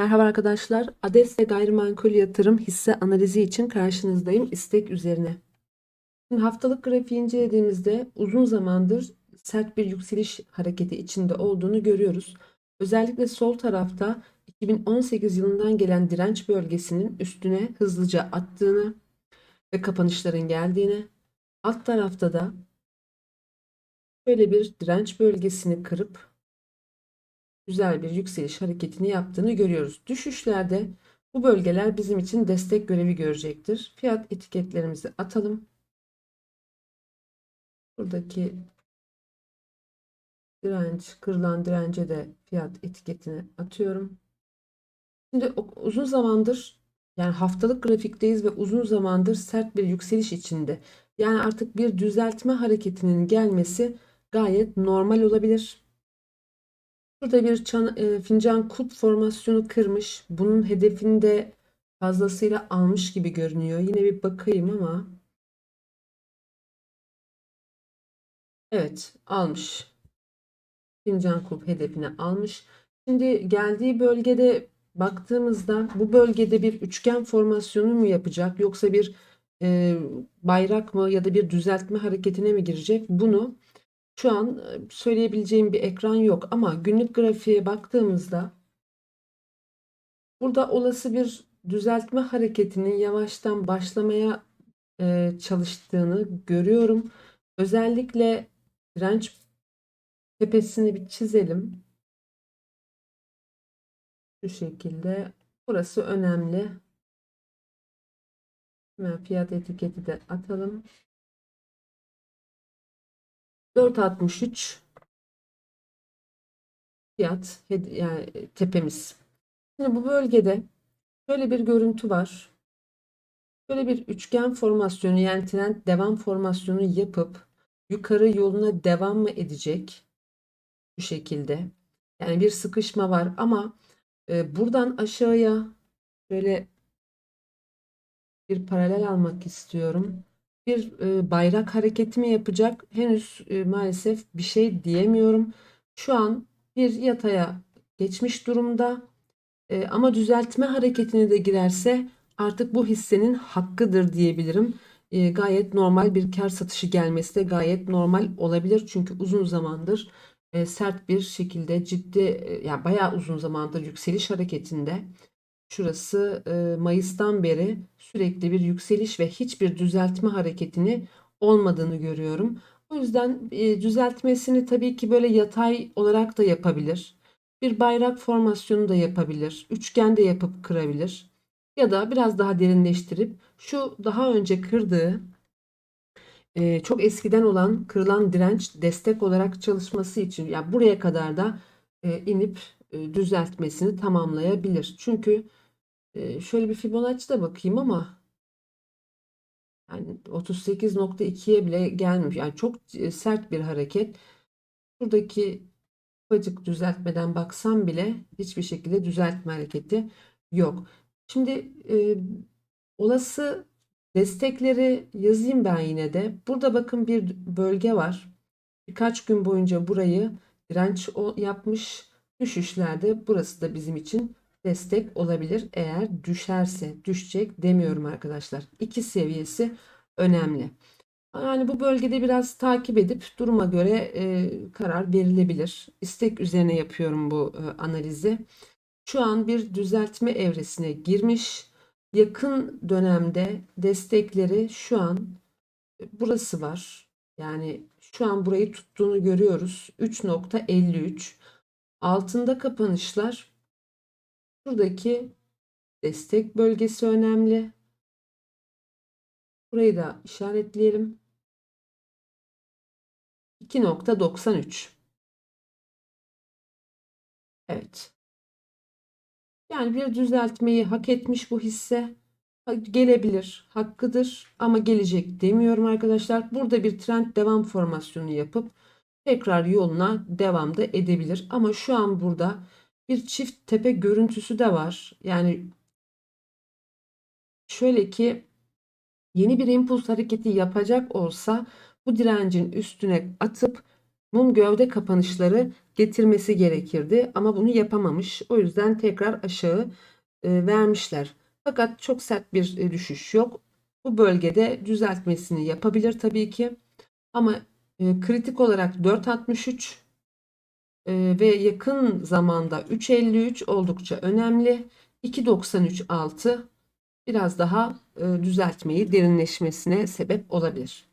Merhaba arkadaşlar. Ades ve gayrimenkul yatırım hisse analizi için karşınızdayım istek üzerine. Şimdi haftalık grafiği incelediğimizde uzun zamandır sert bir yükseliş hareketi içinde olduğunu görüyoruz. Özellikle sol tarafta 2018 yılından gelen direnç bölgesinin üstüne hızlıca attığını ve kapanışların geldiğini, alt tarafta da böyle bir direnç bölgesini kırıp güzel bir yükseliş hareketini yaptığını görüyoruz. Düşüşlerde bu bölgeler bizim için destek görevi görecektir. Fiyat etiketlerimizi atalım. Buradaki direnç, kırılan dirence de fiyat etiketini atıyorum. Şimdi uzun zamandır yani haftalık grafikteyiz ve uzun zamandır sert bir yükseliş içinde. Yani artık bir düzeltme hareketinin gelmesi gayet normal olabilir. Burada bir çan, e, fincan kulp formasyonu kırmış. Bunun hedefini de fazlasıyla almış gibi görünüyor. Yine bir bakayım ama. Evet almış. Fincan kulp hedefini almış. Şimdi geldiği bölgede baktığımızda bu bölgede bir üçgen formasyonu mu yapacak yoksa bir e, bayrak mı ya da bir düzeltme hareketine mi girecek? Bunu şu an e, söyleyebileceğim bir ekran yok ama günlük grafiğe baktığımızda burada olası bir düzeltme hareketinin yavaştan başlamaya e, çalıştığını görüyorum. Özellikle direnç tepesini bir çizelim. Şu şekilde. Burası önemli. Hemen fiyat etiketi de atalım. 4.63 fiyat yani tepemiz. Şimdi bu bölgede şöyle bir görüntü var. Böyle bir üçgen formasyonu yani trend devam formasyonu yapıp yukarı yoluna devam mı edecek? Bu şekilde. Yani bir sıkışma var ama e, buradan aşağıya böyle bir paralel almak istiyorum bir e, bayrak hareketi mi yapacak? Henüz e, maalesef bir şey diyemiyorum. Şu an bir yataya geçmiş durumda. E, ama düzeltme hareketine de girerse artık bu hissenin hakkıdır diyebilirim. E, gayet normal bir kar satışı gelmesi de gayet normal olabilir. Çünkü uzun zamandır e, sert bir şekilde ciddi e, yani bayağı uzun zamandır yükseliş hareketinde. Şurası e, Mayıs'tan beri sürekli bir yükseliş ve hiçbir düzeltme hareketini olmadığını görüyorum. O yüzden e, düzeltmesini tabii ki böyle yatay olarak da yapabilir. Bir bayrak formasyonu da yapabilir. Üçgen de yapıp kırabilir. Ya da biraz daha derinleştirip şu daha önce kırdığı e, çok eskiden olan kırılan direnç destek olarak çalışması için yani buraya kadar da e, inip e, düzeltmesini tamamlayabilir. Çünkü e, şöyle bir Fibonacci de bakayım ama yani 38.2'ye bile gelmiş. Yani çok sert bir hareket. Buradaki ufacık düzeltmeden baksam bile hiçbir şekilde düzeltme hareketi yok. Şimdi e, olası destekleri yazayım ben yine de. Burada bakın bir bölge var. Birkaç gün boyunca burayı direnç yapmış. Düşüşlerde burası da bizim için destek olabilir eğer düşerse düşecek demiyorum arkadaşlar. İki seviyesi önemli. Yani bu bölgede biraz takip edip duruma göre e, karar verilebilir. İstek üzerine yapıyorum bu e, analizi. Şu an bir düzeltme evresine girmiş. Yakın dönemde destekleri şu an e, burası var. Yani şu an burayı tuttuğunu görüyoruz. 3.53. Altında kapanışlar Buradaki destek bölgesi önemli. Burayı da işaretleyelim. 2.93 Evet. Yani bir düzeltmeyi hak etmiş bu hisse. Gelebilir, hakkıdır ama gelecek demiyorum arkadaşlar. Burada bir trend devam formasyonu yapıp tekrar yoluna devam da edebilir. Ama şu an burada bir çift tepe görüntüsü de var. Yani şöyle ki yeni bir impuls hareketi yapacak olsa bu direncin üstüne atıp mum gövde kapanışları getirmesi gerekirdi ama bunu yapamamış. O yüzden tekrar aşağı e, vermişler. Fakat çok sert bir e, düşüş yok. Bu bölgede düzeltmesini yapabilir tabii ki. Ama e, kritik olarak 4.63 e, ve yakın zamanda 3.53 oldukça önemli. 2.93.6 biraz daha e, düzeltmeyi derinleşmesine sebep olabilir.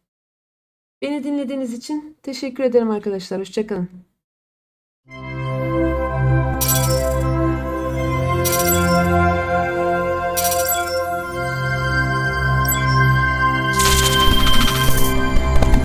Beni dinlediğiniz için teşekkür ederim arkadaşlar. Hoşçakalın.